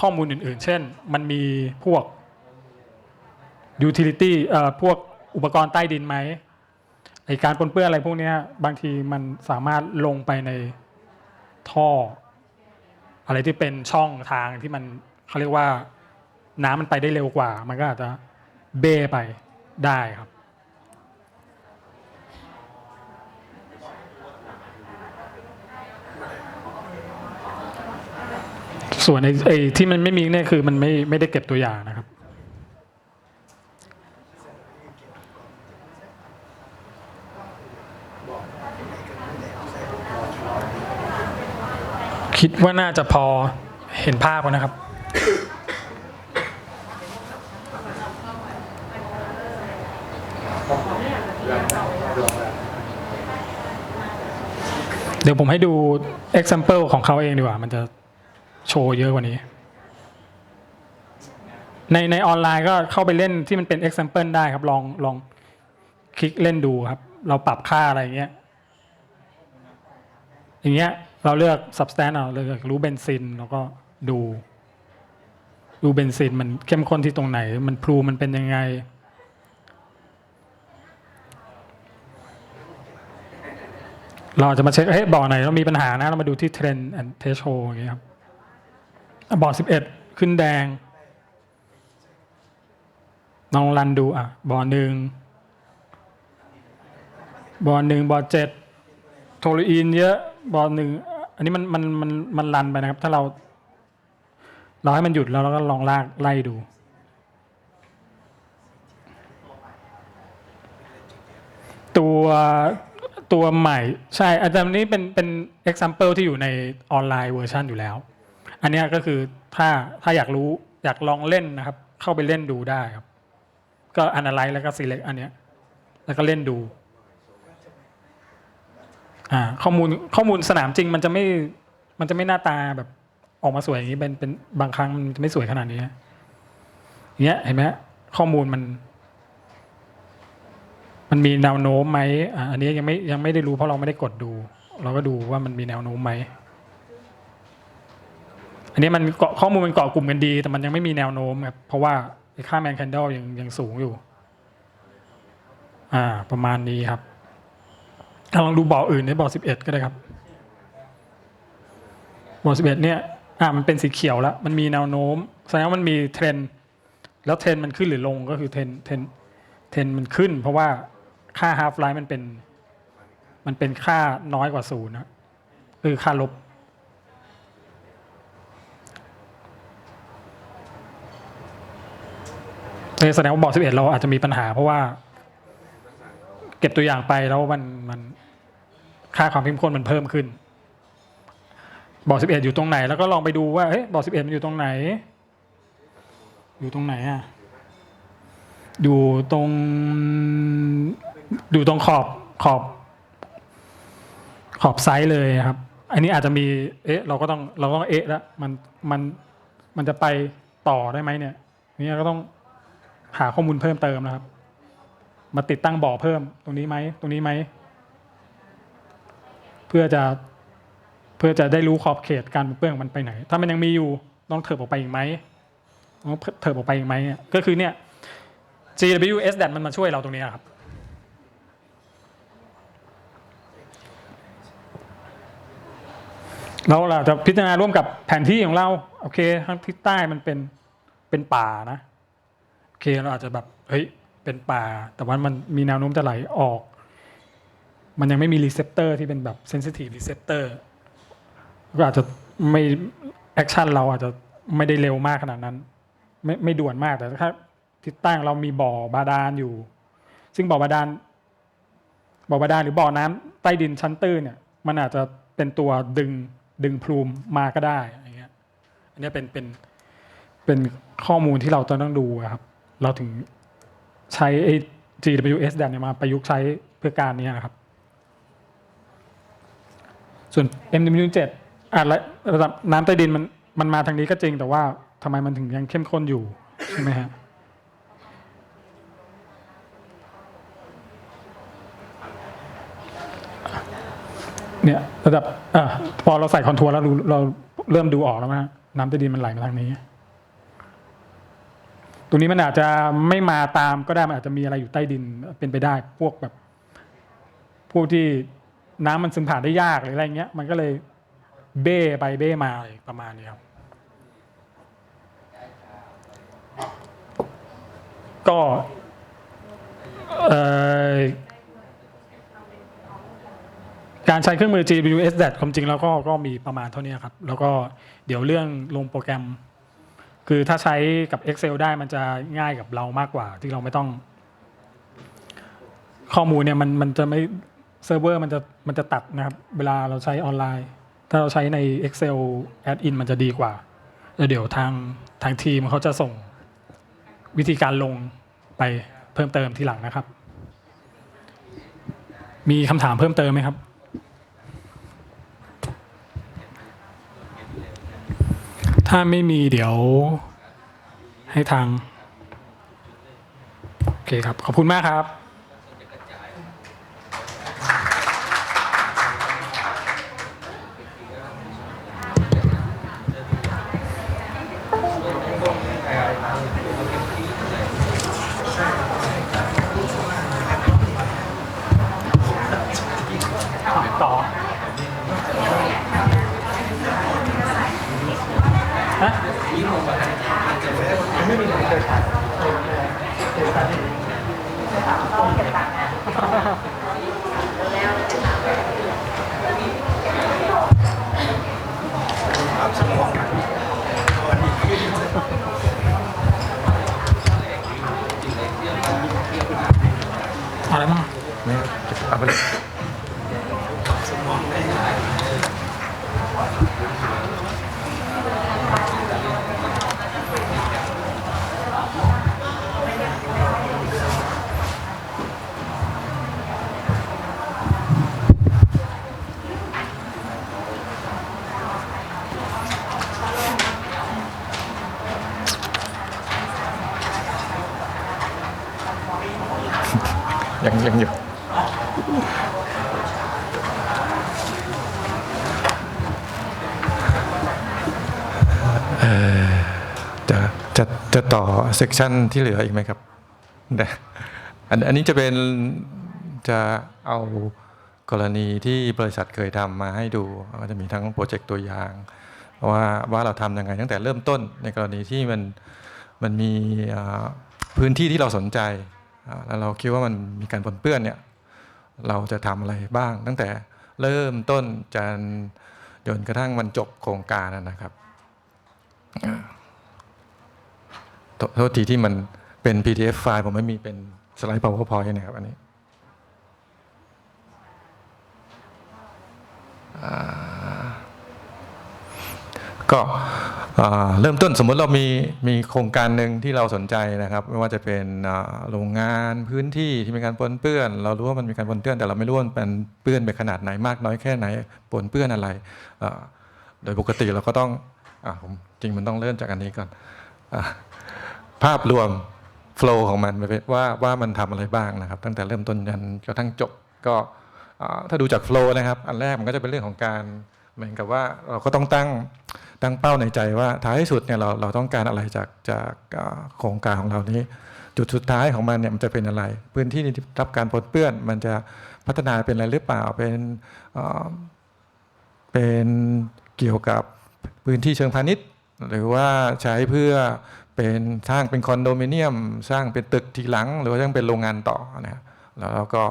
ข้อมูลอื่น ๆ เช่น มันมีพวก utility เอ่อพวกอุปกรณ์ใต้ดินไหมไอการปนเปื้อนอะไรพวกนี้บางทีมันสามารถลงไปในท่อ อะไรที่เป็นช่องทางที่มันเขาเรียกว่าน้ำมันไปได้เร็วกว่า มันก็อาจจะเบไปได้ครับ ส่วนไอ้ไอ้ที่มันไม่มีเนี่ยคือมันไม่ไม่ได้เก็บตัวอย่างนะครับคิดว่าน่าจะพอเห็นภาพแล้วนะครับ เดี๋ยวผมให้ดู example ของเขาเองดีกว่า มันจะ โชว์เยอะกว่านี้ ในในออนไลน์ก็เข้าไปเล่นที่มันเป็น example ได้ครับ ลองลองคลิกเล่นดูครับ เราปรับค่าอะไรเงี้ย อย่างเงี้ย เราเลือก substance เอาเลือกรู้เบนซินแล้วก็ดู ดูเบนซินมันเข้มข้นที่ตรงไหน มันพลูมันเป็นยังไงเราจะมาเช็คเฮ้ยบ่อไหนเรามีปัญหานะ เรามาดูที่ trend and threshold อย่างเงี้ยครับ บ่อสิบเอ็ดขึ้นแดงลองรันดูอะบ่อหนึ่งบ่อหนึ่งบ่อเจ็ดโทลูอีนเยอะบ่อหนึ่งอันนี้มันมันมันมันรันไปนะครับ ถ้าเรา เราให้มันหยุดแล้วเราก็ลองลากไล่ดู ตัวตัวใหม่ ใช่อาจารย์นี้เป็นเป็น example ที่อยู่ในออนไลน์เวอร์ชันอยู่แล้ว อันนี้ก็คือถ้าถ้าอยากรู้อยากลองเล่นนะครับ เข้าไปเล่นดูได้ครับ ก็ analyze แล้วก็ select อันเนี้ยแล้วก็เล่นดูอ่าข้อมูลข้อมูลสนามจริงมันจะไม่มันจะไม่หน้าตาแบบออกมาสวยอย่างนี้เป็นเป็นบางครั้งมันจะไม่สวยขนาดนี้เงี้ยเห็นไหมข้อมูลมัน มันมีแนวโน้มไหมอ่าอันนี้ยังไม่ยังไม่ได้รู้เพราะเราไม่ได้กดดู เราก็ดูว่ามันมีแนวโน้มไหม อันนี้มันเกาะข้อมูลมันเกาะกลุ่มกันดี แต่มันยังไม่มีแนวโน้มครับเพราะว่าค่าแมนแคนเดลยังยังสูงอยู่ อ่า ประมาณนี้ครับอลองดูบ่ออื่นในบ่อสิบเอ็ดก็ได้ครับบ่อสิบเอ็ดเนี่ยอ่ามันเป็นสีเขียวแล้ว มันมีแนวโน้มแสดงว่ามันมีเทรนแล้วเทรนมันขึ้นหรือลงก็คือเทรนเทรนเทรนมันขึ้น เพราะว่าค่า half life มันเป็น มันเป็นค่าน้อยกว่าศูนย์นะคือค่าลบ เออ แสดงว่าบ่อสิบเอ็ดเราอาจจะมีปัญหา เพราะว่า เก็บตัวอย่างไปแล้วมันมันค่าความเข้มข้นมันเพิ่มขึ้นบ่อสิบเอ็ดอยู่ตรงไหน แล้วก็ลองไปดูว่าเฮ้ยบ่อสิบเอ็ดมันอยู่ตรงไหน อยู่ตรงไหนอะอยู่ตรงอยู่ตรงขอบขอบขอบไซส์เลยครับ อันนี้อาจจะมี เอ๊ะ เราก็ต้องเราต้องเอ๊ะแล้วมันมันมันจะไปต่อได้ไหมเนี่ยนี่ก็ต้อง หาข้อมูลเพิ่มเติมนะครับ มาติดตั้งบ่อเพิ่มตรงนี้ไหมตรงนี้ไหม เพื่อจะเพื่อจะได้รู้ขอบเขตการเปื้อนของมันไปไหน ถ้ามันยังมีอยู่ต้องเถิบออกไปอีกไหมต้องเถิบออกไปอีกไหมเนี่ยก็คือเนี่ย GWS DAT มันมาช่วยเราตรงนี้ครับเราเราจะพิจารณาร่วมกับแผนที่ของเรา โอเค ทางทิศใต้มันเป็นเป็นป่านะ เคเราอาจจะแบบเฮ้ยเป็นป่า แต่ว่ามันมีแนวโน้มจะไหลออก มันยังไม่มีรีเซพเตอร์ที่เป็นแบบเซนซิทีฟรีเซพเตอร์ก็อาจจะไม่แอคชั่นเราอาจจะไม่ได้เร็วมากขนาดนั้น ไม่ไม่ด่วนมากแต่ถ้าทิศใต้งเรามีบ่อบาดาลอยู่ ซึ่งบ่อบาดาลบ่อบาดาลหรือบ่อน้ำใต้ดินชั้นตื้นเนี่ย มันอาจจะเป็นตัวดึงดึงพลูมมาก็ได้อย่างเงี้ย อันนี้เป็นเป็นเป็นข้อมูลที่เราต้องดูอะครับ เราถึงใช้ไอ้ GWS ดันยมาประยุกต์ใช้เพื่อการนี้นะครับ ส่วน MW7 อะและระดับน้ำใต้ดินมันมันมาทางนี้ก็จริง แต่ว่าทำไมมันถึงยังเข้มข้นอยู่ใช่ไหมฮะเนี่ยระดับอะพอเราใส่คอนทัวร์แล้วเราเริ่มดูออกแล้วนะน้ำใต้ดินมันไหลมาทางนี้ ตรงนี้มันอาจจะไม่มาตามก็ได้มันอาจจะมีอะไรอยู่ใต้ดินเป็นไปได้พวกแบบพวกที่น้ำมันซึมผ่านได้ยากหรืออะไรเงี้ย มันก็เลยเบ้ไปเบ้มาอะไรประมาณนี้ครับก็เอ่อการใช้เครื่องมือ GWS ความจริงแล้วก็ก็มีประมาณเท่านี้ครับ แล้วก็เดี๋ยวเรื่องลงโปรแกรม คือถ้าใช้กับ Excel ได้มันจะง่ายกับเรามากกว่า ที่เราไม่ต้อง ข้อมูลเนี่ยมันมันจะไม่เซิร์ฟเวอร์มันจะมันจะตัดนะครับ เวลาเราใช้ออนไลน์ ถ้าเราใช้ใน Excel add in มันจะดีกว่าแล้วเดี๋ยวทางทางทีมเขาจะส่งวิธีการลงไปเพิ่มเติมทีหลังนะครับ มีคำถามเพิ่มเติมไหมครับ ถ้าไม่มีเดี๋ยว ให้ทาง โอเคครับ ขอบคุณมากครับ ยังยังอยู่จะจะจะต่อเซกชันที่เหลืออีกไหมครับได้อันอันนี้จะเป็นจะเอากรณีที่บริษัทเคยทำมาให้ดูก็จะมีทั้งโปรเจกต์ตัวอย่าง ว่าว่าเราทำยังไงตั้งแต่เริ่มต้นในกรณีที่มันมันมีพื้นที่ที่เราสนใจ แล้วเราคิดว่ามันมีการปนเปื้อนเนี่ยเราจะทำอะไรบ้าง ตั้งแต่เริ่มต้นจนจนกระทั่งมันจบโครงการนะครับโทษทีที่มันเป็น PDF ไฟล์ผมไม่มีเป็นสไลด์ PowerPoint นะครับอันนี้ ก็เริ่มต้นสมมติเรามีมีโครงการหนึ่งที่เราสนใจนะครับ ไม่ว่าจะเป็นโรงงานพื้นที่ที่มีการปนเปื้อน เรารู้ว่ามันมีการปนเปื้อน แต่เราไม่รู้ว่ามันเป็นเปื้อนไปขนาดไหนมากน้อยแค่ไหนปนเปื้อนอะไร โดยปกติเราก็ต้องอผมจริงมันต้องเริ่มจากอันนี้ก่อนอภาพรวมโฟล์ของมันว่าว่ามันทำอะไรบ้างนะครับ ตั้งแต่เริ่มต้นยันกระทั่งจบก็ถ้าดูจากโฟล์นะครับ อันแรกมันก็จะเป็นเรื่องของการเหมือนกับว่าเราก็ต้องตั้ง ตั้งเป้าในใจว่าท้ายสุดเนี่ยเราเราต้องการอะไรจากจากโครงการของเรานี้ จุดสุดท้ายของมันเนี่ยมันจะเป็นอะไร พื้นที่ที่รับการปนเปื้อน มันจะพัฒนาเป็นอะไรหรือเปล่าเป็นเป็นเกี่ยวกับพื้นที่เชิงพาณิชย์ หรือว่าใช้เพื่อเป็นสร้างเป็นคอนโดมิเนียม สร้างเป็นตึกทีหลัง หรือว่าสร้างเป็นโรงงานต่อนะแล้วเราก็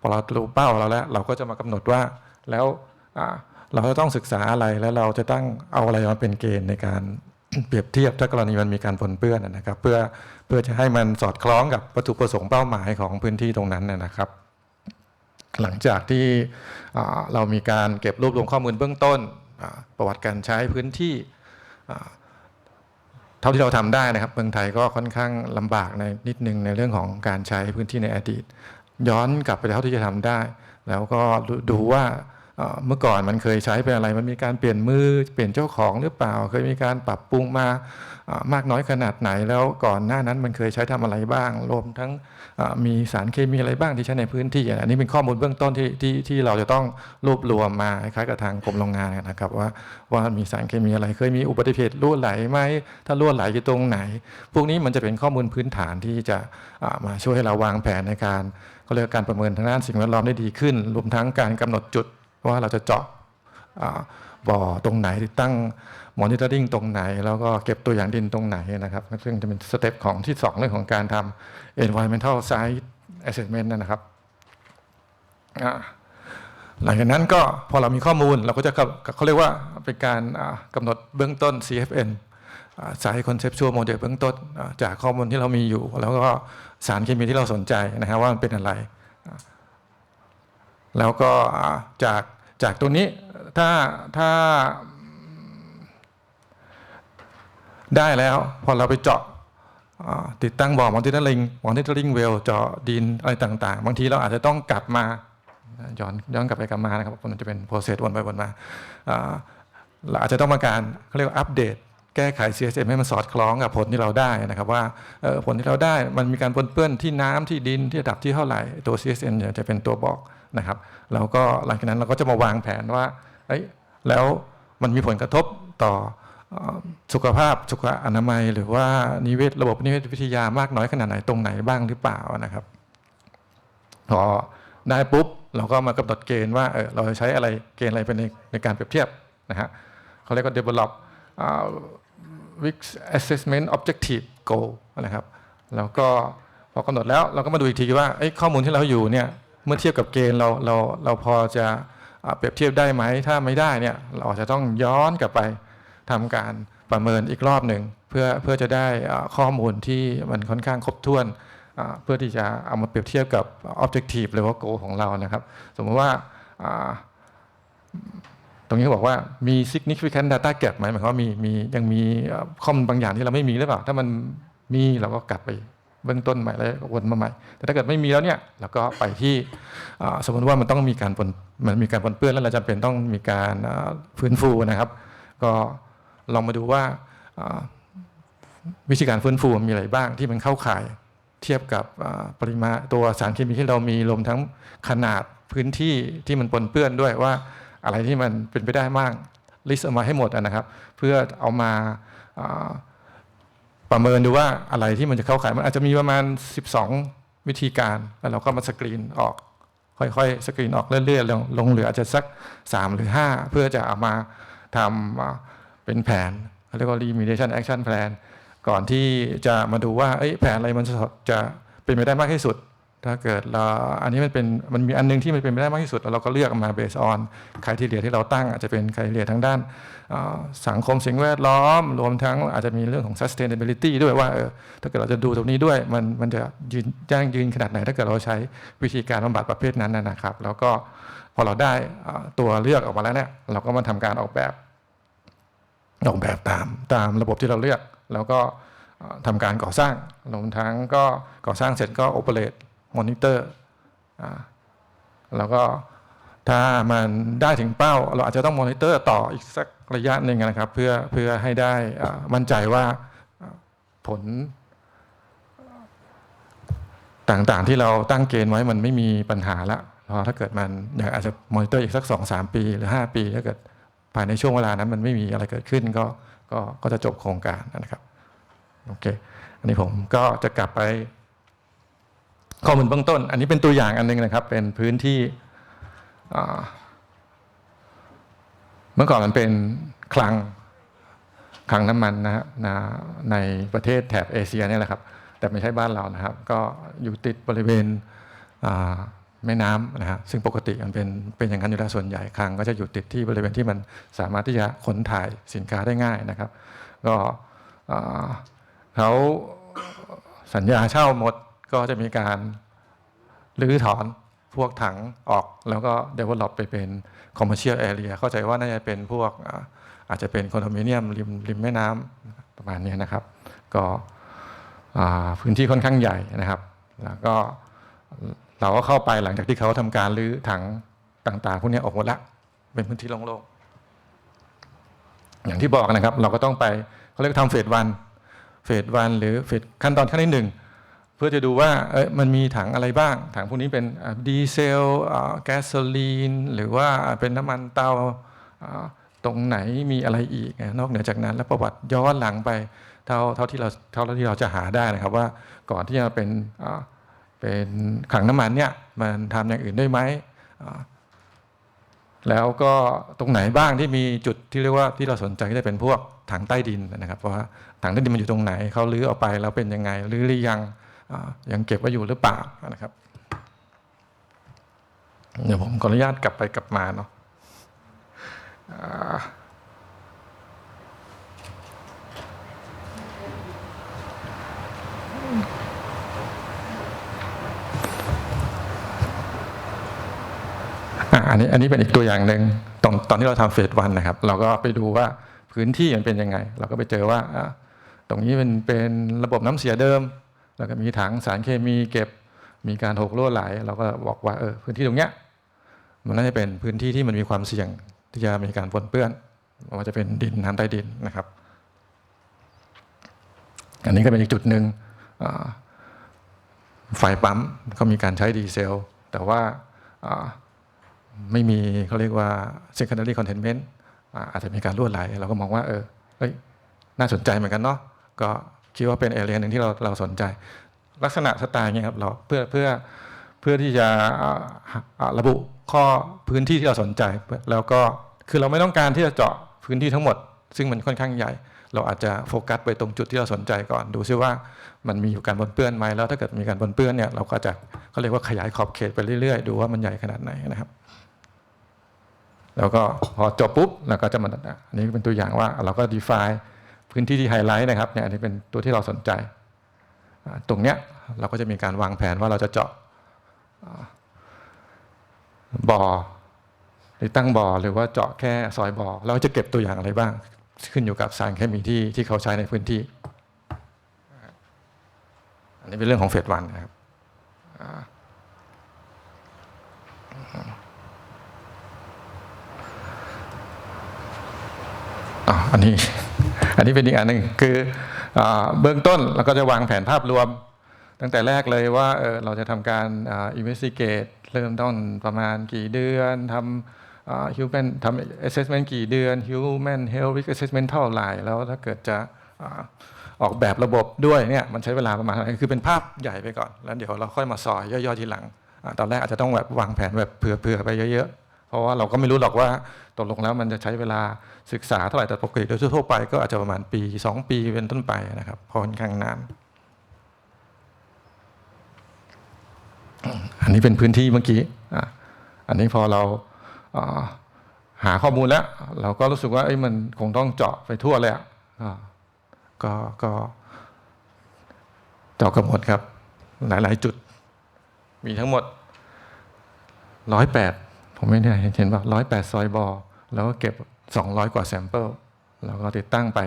พอเรารู้เป้าเราแล้ว เราก็จะมากำหนดว่าแล้วอ่า เราจะต้องศึกษาอะไรแล้วเราจะตั้งเอาอะไรมาเป็นเกณฑ์ในการเปรียบเทียบถ้ากรณีมันมีการปนเปื้อนนะครับ เพื่อเพื่อจะให้มันสอดคล้องกับวัตถุประสงค์เป้าหมายของพื้นที่ตรงนั้นนะครับ หลังจากที่เรามีการเก็บรวบรวมข้อมูลเบื้องต้น ประวัติการใช้พื้นที่เท่าที่เราทำได้นะครับเมืองไทยก็ค่อนข้างลำบากในนิดนึงในเรื่องของการใช้พื้นที่ในอดีต ย้อนกลับไปเท่าที่จะทำได้ แล้วก็ดูว่า เมื่อก่อนมันเคยใช้เป็นอะไร มันมีการเปลี่ยนมือเปลี่ยนเจ้าของหรือเปล่า เคยมีการปรับปรุงมามากน้อยขนาดไหน แล้วก่อนหน้านั้นมันเคยใช้ทำอะไรบ้าง รวมทั้งมีสารเคมีอะไรบ้างที่ใช้ในพื้นที่ อันนี้เป็นข้อมูลเบื้องต้นที่ที่ที่เราจะต้องรวบรวมมาคล้ายกับทางกรมโรงงานนะครับว่าว่ามีสารเคมีอะไรเคยมีอุบัติเหตุรั่วไหลไหมถ้ารั่วไหลอยู่ตรงไหน พวกนี้มันจะเป็นข้อมูลพื้นฐานที่จะมาช่วยให้เราวางแผนในการเขาเรียกการประเมินทางด้านสิ่งแวดล้อมได้ดีขึ้น รวมทั้งการกำหนดจุด ว่าเราจะเจาะบ่อตรงไหนตั้งมอนิเตอร์ริงตรงไหน แล้วก็เก็บตัวอย่างดินตรงไหนนะครับ ซึ่งจะเป็นสเต็ปของที่ 2 เรื่องของการทำ environmental site assessment นะครับหลังจากนั้นก็พอเรามีข้อมูลเราก็จะเขาเรียกว่าเป็นการกำหนดเบื้องต้น CFN สายคอนเซปชวลโมเดลเบื้องต้นจากข้อมูลที่เรามีอยู่ แล้วก็สารเคมีที่เราสนใจนะฮะว่ามันเป็นอะไร แล้วก็จากจากตรงนี้ถ้าถ้าได้แล้วพอเราไปเจาะติดตั้งบ่อมอนิเตอร์ลิงมอนิเตอร์ลิงเวลเจาะดินอะไรต่าง ๆ บางทีเราอาจจะต้องกลับมาย้อนย้อนกลับไปกลับมานะครับมันจะเป็นโปรเซสวนไปวนมาเราอาจจะต้องมาการเขาเรียกว่าอัปเดต แก้ไข CSM ให้มันสอดคล้องกับผลที่เราได้นะครับ ว่าผลที่เราได้มันมีการปนเปื้อนที่น้ำที่ดินที่ระดับที่เท่าไหร่ตัว CSM เนี่ยจะเป็นตัวบอก นะครับแล้วก็หลังจากนั้นเราก็จะมาวางแผนว่าเอ้แล้วมันมีผลกระทบต่อสุขภาพสุขอนามัย หรือว่านิเวศระบบนิเวศวิทยามากน้อยขนาดไหนตรงไหนบ้างหรือเปล่านะครับพอได้ปุ๊บเราก็มากำหนดเกณฑ์ว่าเออเราจะใช้อะไรเกณฑ์อะไรเป็นในในการเปรียบเทียบนะฮะเขาเรียกว่า develop risk assessment objective goal นะครับแล้วก็พอกำหนดแล้วเราก็มาดูอีกทีว่าเอ้ข้อมูลที่เราอยู่เนี่ย เมื่อเทียบกับเกณฑ์เราเราเราพอจะเปรียบเทียบได้ไหม ถ้าไม่ได้เนี่ยเราอาจจะต้องย้อนกลับไปทำการประเมินอีกรอบหนึ่งเพื่อเพื่อจะได้ข้อมูลที่มันค่อนข้างครบถ้วน เพื่อที่จะเอามาเปรียบเทียบกับ objective หรือว่า goal ของเรานะครับ สมมติว่าตรงนี้เขาบอกว่ามี significant data gap ไหมหมายความว่ามีมียังมีข้อมูลบางอย่างที่เราไม่มีหรือเปล่า ถ้ามันมีเราก็กลับไป เบื้องต้นใหม่แล้ววนมาใหม่ แต่ถ้าเกิดไม่มีแล้วเนี่ยเราก็ไปที่สมมติว่ามันต้องมีการปนมันมีการปนเปื้อนแล้วเราจำเป็นต้องมีการฟื้นฟูนะครับ ก็ลองมาดูว่าวิธีการฟื้นฟูมีอะไรบ้างที่มันเข้าข่ายเทียบกับปริมาณตัวสารเคมีที่เรามีรวมทั้งขนาดพื้นที่ที่มันปนเปื้อนด้วยว่าอะไรที่มันเป็นไปได้มากลิสต์ออกมาให้หมดนะครับ เพื่อเอามาอา ประเมินดูว่าอะไรที่มันจะเข้าข่ายมันอาจจะมีประมาณ 12 วิธีการ แล้วเราก็มาสกรีนออก ค่อยๆ สกรีนออกเรื่อยๆลงลงเหลืออาจจะสัก 3 หรือ 5 เพื่อจะเอามาทำเป็นแผนเรียกว่า remediation action plan ก่อนที่จะมาดูว่าแผนอะไรมันจะจะเป็นไปได้มากที่สุด ถ้าเกิดเราอันนี้มันเป็นมันมีอันนึงที่มันเป็นไปได้มากที่สุดแล้วเราก็เลือกมา based on ใครที่เลียที่เราตั้งอาจจะเป็นใครเลียทางด้านสังคมสิ่งแวดล้อม รวมทั้งอาจจะมีเรื่องของ sustainability ด้วยว่าเออถ้าเกิดเราจะดูตรงนี้ด้วย มันมันจะยืนยั่งยืนขนาดไหน ถ้าเกิดเราใช้วิธีการบำบัดประเภทนั้นนะครับ แล้วก็พอเราได้ตัวเลือกออกมาแล้วเนี่ยเราก็มาทำการออกแบบออกแบบตามตามระบบที่เราเลือก แล้วก็เอ่อทำการก่อสร้างรวมทั้งก็ก่อสร้างเสร็จก็โอเปเรต มอนิเตอร์แล้วก็ถ้ามันได้ถึงเป้า เราอาจจะต้องมอนิเตอร์ต่ออีกสักระยะหนึ่งนะครับ เพื่อเพื่อให้ได้มั่นใจว่าผลต่างๆที่เราตั้งเกณฑ์ไว้มันไม่มีปัญหาละพราะถ้าเกิดมันอยากอาจจะมอนิเตอร์อีกสักสองสามปีหรือห้าปี ถ้าเกิดภายในช่วงเวลานั้นมันไม่มีอะไรเกิดขึ้นก็ก็ก็จะจบโครงการนะครับโอเค อันนี้ผมก็จะกลับไป ข้อมูลเบื้องต้น อันนี้เป็นตัวอย่างอันหนึงนะครับ เป็นพื้นที่เมื่อก่อนมันเป็นคลังคลังน้ำมันนะฮะนะในประเทศแถบเอเชียนี่แหละครับ แต่ไม่ใช่บ้านเรานะครับ ก็อยู่ติดบริเวณแม่น้ำนะฮะซึ่งปกติมันเป็นเป็นอย่างนั้นอยู่แล้วส่วนใหญ่คลังก็จะอยู่ติดที่บริเวณที่มันสามารถที่จะขนถ่ายสินค้าได้ง่ายนะครับ ก็เขาสัญญาเช่าหมด ก็จะมีการรื้อถอนพวกถังออกแล้วก็ develop ไปเป็น commercial area เข้าใจว่าน่าจะเป็นพวกอาจจะเป็นคอนโดมิเนียมริมริมแม่น้ำประมาณนี้นะครับ ก็พื้นที่ค่อนข้างใหญ่นะครับ แล้วก็เราก็เข้าไปหลังจากที่เขาทำการรื้อถังต่าง ๆ พวกนี้ออกหมดละเป็นพื้นที่โล่งๆอย่างที่บอกนะครับ เราก็ต้องไปเขาเรียกทำเฟสวันเฟสวันหรือเฟสขั้นตอนขั้นที่หนึ่ง พื่อจะดูว่าเอ้ยมันมีถังอะไรบ้าง ถังพวกนี้เป็นดีเซลแก๊สโซลีน หรือว่าเป็นน้ำมันเตาตรงไหนมีอะไรอีกนะนอกเหนือจากนั้น แล้วประวัติย้อนหลังไปเท่าเท่าที่เราเท่าที่เราจะหาได้นะครับว่าก่อนที่จะเป็นเป็นขังน้ำมันเนี่ยมันทำอย่างอื่นได้ไหมแล้วก็ตรงไหนบ้างที่มีจุดที่เรียกว่าที่เราสนใจก็จะเป็นพวกถังใต้ดินนะครับ เพราะว่าถังใต้ดินมันอยู่ตรงไหนเขาลื้อออกไปแล้วเป็นยังไงลื้อหรือยัง ยังเก็บไว้อยู่หรือเปล่านะครับ เดี๋ยวผมขออนุญาตกลับไปกลับมาเนาะอันนี้อันนี้เป็นอีกตัวอย่างหนึ่งตอนตอนที่เราทำเฟสวันนะครับ เราก็ไปดูว่าพื้นที่มันเป็นยังไง เราก็ไปเจอว่าตรงนี้มันเป็นระบบน้ำเสียเดิม แล้วก็มีถังสารเคมีเก็บมีการหกรั่วไหล เราก็บอกว่าเออพื้นที่ตรงเนี้ยมันน่าจะเป็นพื้นที่ที่มันมีความเสี่ยงที่จะมีการปนเปื้อนม่ว่าจะเป็นดินน้ำใต้ดินนะครับ อันนี้ก็เป็นอีกจุดหนึ่งอ่าไฟปั๊มก็มีการใช้ดีเซล แต่ว่าไม่มีเขาเรียกว่า secondary containment อาอาจจะมีการรั่วไหล เราก็มองว่าเออเฮ้ยน่าสนใจเหมือนกันเนาะก็ คิดว่าเป็นเอเรียหนึ่งที่เราเราสนใจ ลักษณะสไตล์เนี้ยครับเราเพื่อเพื่อเพื่อที่จะระบุข้อพื้นที่ที่เราสนใจ แล้วก็คือเราไม่ต้องการที่จะเจาะพื้นที่ทั้งหมด ซึ่งมันค่อนข้างใหญ่ เราอาจจะโฟกัสไปตรงจุดที่เราสนใจก่อน ดูซิว่ามันมีอยู่การปนเปื้อนไหมแล้วถ้าเกิดมีการปนเปื้อนเนี่ยเราก็จะเขาเรียกว่าขยายขอบเขตไปเรื่อยๆ ดูว่ามันใหญ่ขนาดไหนนะครับ แล้วก็พอจบปุ๊บเราก็จะมาอันนี้เป็นตัวอย่างว่าเราก็ define พื้นที่ที่ไฮไลท์นะครับเนี่ยอันนี้เป็นตัวที่เราสนใจ ตรงเนี้ยเราก็จะมีการวางแผนว่าเราจะเจาะบ่อหรือตั้งบ่อหรือว่าเจาะแค่ซอยบ่อเราจะเก็บตัวอย่างอะไรบ้าง ขึ้นอยู่กับสารเคมีที่ที่เขาใช้ในพื้นที่ อันนี้เป็นเรื่องของเฟสวันนะครับอ่าอ่าอันนี้ อันนี้เป็นอีกอันหนึ่งคืออเบื้องต้นเราก็จะวางแผนภาพรวม ตั้งแต่แรกเลยว่าเเราจะทำการอ่า investigate เริ่มต้นประมาณกี่เดือนทำอ่า human ทำ assessment กี่เดือน human health risk assessment เท่าไหร่แล้วถ้าเกิดจะออกแบบระบบด้วยเนี่ยมันใช้เวลาประมาณเท่าไรคือเป็นภาพใหญ่ไปก่อน แล้วเดี๋ยวเราค่อยมาซอยย่อยๆทีหลังอตอนแรกอาจจะต้องแบบวางแผนแบบเผื่อๆไปเยอะๆ เพราะว่าเราก็ไม่รู้หรอกว่าตกลงแล้วมันจะใช้เวลาศึกษาเท่าไหร่แต่ปกติโดยทั่วไปก็อาจจะประมาณปี 2 ปีเป็นต้นไปนะครับพราะค่อนข้างนานอันนี้เป็นพื้นที่เมื่อกี้อันนี้พอเราหาข้อมูลแล้ว เราก็รู้สึกว่ามันคงต้องเจาะไปทั่วเลยอะก็ก็เจาะกันหมดครับ หลาย ๆ จุด มีทั้งหมดร้อยแปด ผมไม่ได้เห็นว่าร้อยแปดซอยบอแล้วก็เก็บสองร้อยกว่าแซมเปิลแล้วก็ติดตั้งไป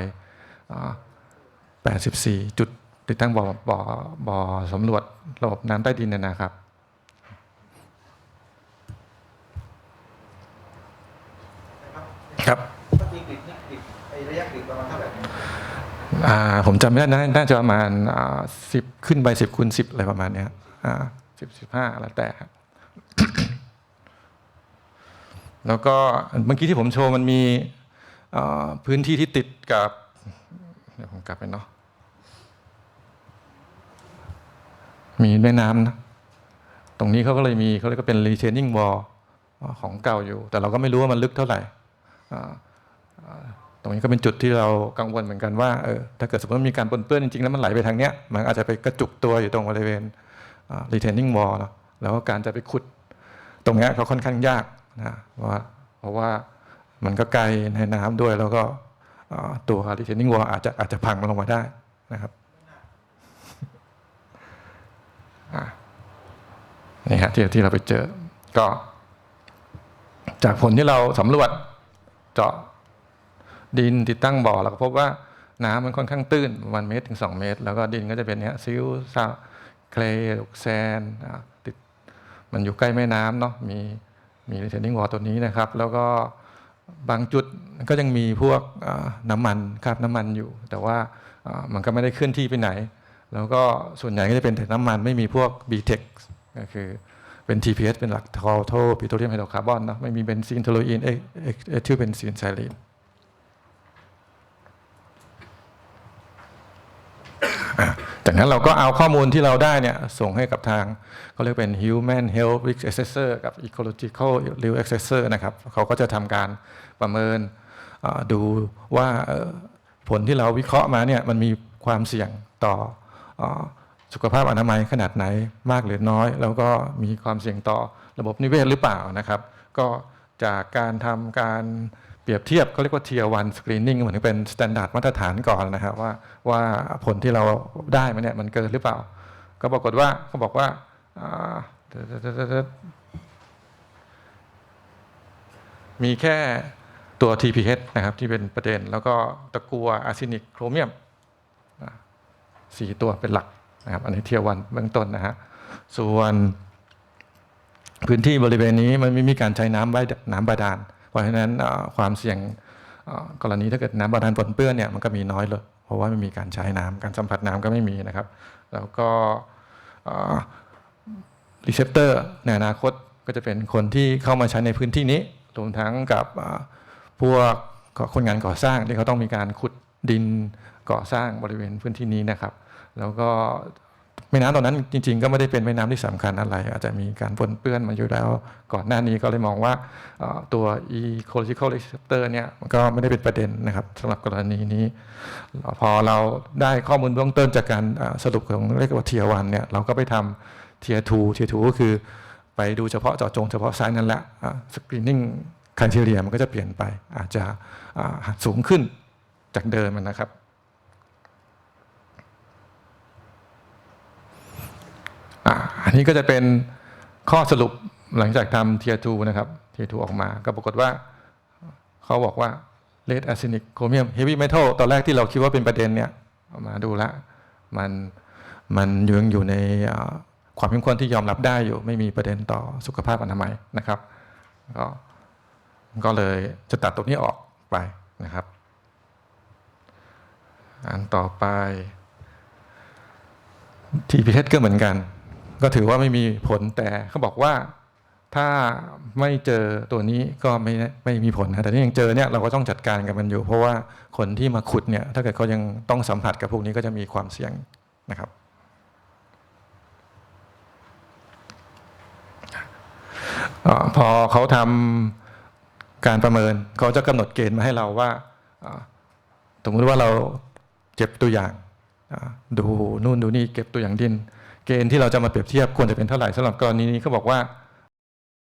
แปดสิบสี่จุดติดตั้งบ่อบ่อบ่อสำรวจระบบน้ำใต้ดินเนยนะครับ ครับริดนี่กริดไอ้ระยะกริดประมาณเท่าไหร่อ่าผมจำไม่ได้นะน่าจะประมาณสิบขึ้นไปสิบคูณสิบอะไรประมาณเนี้ยสิบสิบห้าแล้วแต่ครับ แล้วก็เมื่อกี้ที่ผมโชว์มันมีพื้นที่ที่ติดกับเดี๋ยวผมกลับไปเนาะมีแม่น้ำนะตรงนี้เขาก็เลยมีเขาเรียกว่าเป็น retaining wall ของเก่าอยู่ แต่เราก็ไม่รู้ว่ามันลึกเท่าไหร่ตรงนี้ก็เป็นจุดที่เรากังวลเหมือนกันว่าเออถ้าเกิดสมมติมีการปนเปื้อนจริงๆ แล้วมันไหลไปทางเนี้ยมันอาจจะไปกระจุกตัวอยู่ตรงบริเวณ retaining wall เนอะแล้วก็การจะไปขุด ตรงเนี้ยเขาค่อนข้างยาก นะว่าเพราะว่ามันก็ไกลในน้ำด้วย แล้วก็ตัว retaining wall อาจจะอาจจะพังลงมาได้นะครับนี่ฮะที่ที่เราไปเจอ ก็ จากผลที่เราสำรวจเจาะดินติดตั้งบ่อเราก็พบว่าน้ำมันค่อนข้างตื้นประมาณเมตรถึงสองเมตร แล้วก็ดินก็จะเป็นเนี้ยซิลซาเคลย์แซนอะติดมันอยู่ใกล้แม่น้ำเนาะมี มี retaining wall ตัวนี้นะครับ แล้วก็บางจุดก็ยังมีพวกน้ำมันคราบน้ำมันอยู่ แต่ว่ามันก็ไม่ได้เคลื่อนที่ไปไหน แล้วก็ส่วนใหญ่ก็จะเป็นแต่น้ำมันไม่มีพวก BTEX ก็คือเป็น TPS เป็นหลัก total petroleum hydrocarbon เนะไม่มีเบนซินโทโลอีนเอทิลเบนซินไซลีน จากนั้นเราก็เอาข้อมูลที่เราได้เนี่ยส่งให้กับทางเขาเรียกเป็น Human Health Risk Assessor กับ Ecological Risk Assessor นะครับเขาก็จะทำการประเมินดูว่าผลที่เราวิเคราะห์มาเนี่ยมันมีความเสี่ยงต่ออสุขภาพอนามัยขนาดไหนมากหรือน้อย แล้วก็มีความเสี่ยงต่อระบบนิเวศหรือเปล่านะครับ ก็จากการทำการ เปรียบเทียบก็เรียกว่า Tier 1 Screening เหมือนเป็นมาตรฐานมาตรฐานก่อนนะครับว่าว่าผลที่เราได้มาเนี่ยมันเกินหรือเปล่า ก็ปรากฏว่าเขาบอกว่าอมีแค่ตัว TPH นะครับที่เป็นประเด็น แล้วก็ตะกัวอาร์เซนิกโครเมียมสี่ตัวเป็นหลักนะครับอันนี้เทียวันเบื้องต้นนะฮะส่วนพื้นที่บริเวณนี้มันไม่มีการใช้น้ำบน้ำบาดาล เพราะฉะนั้นความเสี่ยงกรณีถ้าเกิดน้ำบาดาลปนเปื้อนเนี่ยมันก็มีน้อยเลย เพราะว่าไม่มีการใช้น้ำการสัมผัสน้ำก็ไม่มีนะครับ แล้วก็รีเซพเตอร์ในอนาคตก็จะเป็นคนที่เข้ามาใช้ในพื้นที่นี้รวมทั้งกับพวกคนงานก่อสร้างที่เขาต้องมีการขุดดินก่อสร้างบริเวณพื้นที่นี้นะครับ แล้วก็ แม่น้ำตอนนั้นจริง ๆ ก็ไม่ได้เป็นแม่น้ำที่สำคัญอะไร อาจจะมีการปนเปื้อนมาอยู่แล้ว ก่อนหน้านี้ก็เลยมองว่าตัว ecological receptor เนี่ยมันก็ไม่ได้เป็นประเด็นนะครับสำหรับกรณีนี้ พอเราได้ข้อมูลเบื้องต้นจากการสรุปของเรียกว่า tier 1เนี่ยเราก็ไปทำ tier 2 tier 2ก็คือไปดูเฉพาะเจาะจงเฉพาะไซส์นั่นแหละอ่า screening criteria มันก็จะเปลี่ยนไปอาจจะสูงขึ้นจากเดิมนะครับ อันนี้ก็จะเป็นข้อสรุปหลังจากทำเทียทูนะครับเทียทูออกมา ก็ปรากฏว่าเขาบอกว่าเลดอะซินิกโครเมียมเฮฟวี่เมทัลตอนแรกที่เราคิดว่าเป็นประเด็นเนี่ยมาดูละมันมันยังอยู่ในความเข้มข้นที่ยอมรับได้อยู่ ไม่มีประเด็นต่อสุขภาพอนามัยนะครับ ก็ก็เลยจะตัดตรงนี้ออกไปนะครับ อันต่อไป TPH ก็เหมือนกัน ก็ถือว่าไม่มีผลแต่เขาบอกว่าถ้าไม่เจอตัวนี้ก็ไม่ไม่มีผลนะแต่ที่ยังเจอเนี่ยเราก็ต้องจัดการกับมันอยู่ เพราะว่าคนที่มาขุดเนี่ยถ้าเกิดเขายังต้องสัมผัสกับพวกนี้ก็จะมีความเสี่ยงนะครับอพอเขาทำการประเมินเขาจะกำหนดเกณฑ์มาให้เราว่าสมมติว่าเราเก็บตัวอย่างดูนู่นดูนี่เก็บตัวอย่างดิน เกณฑ์ที่เราจะมาเปรียบเทียบควรจะเป็นเท่าไหร่สำหรับกรณีนี้เขาบอกว่า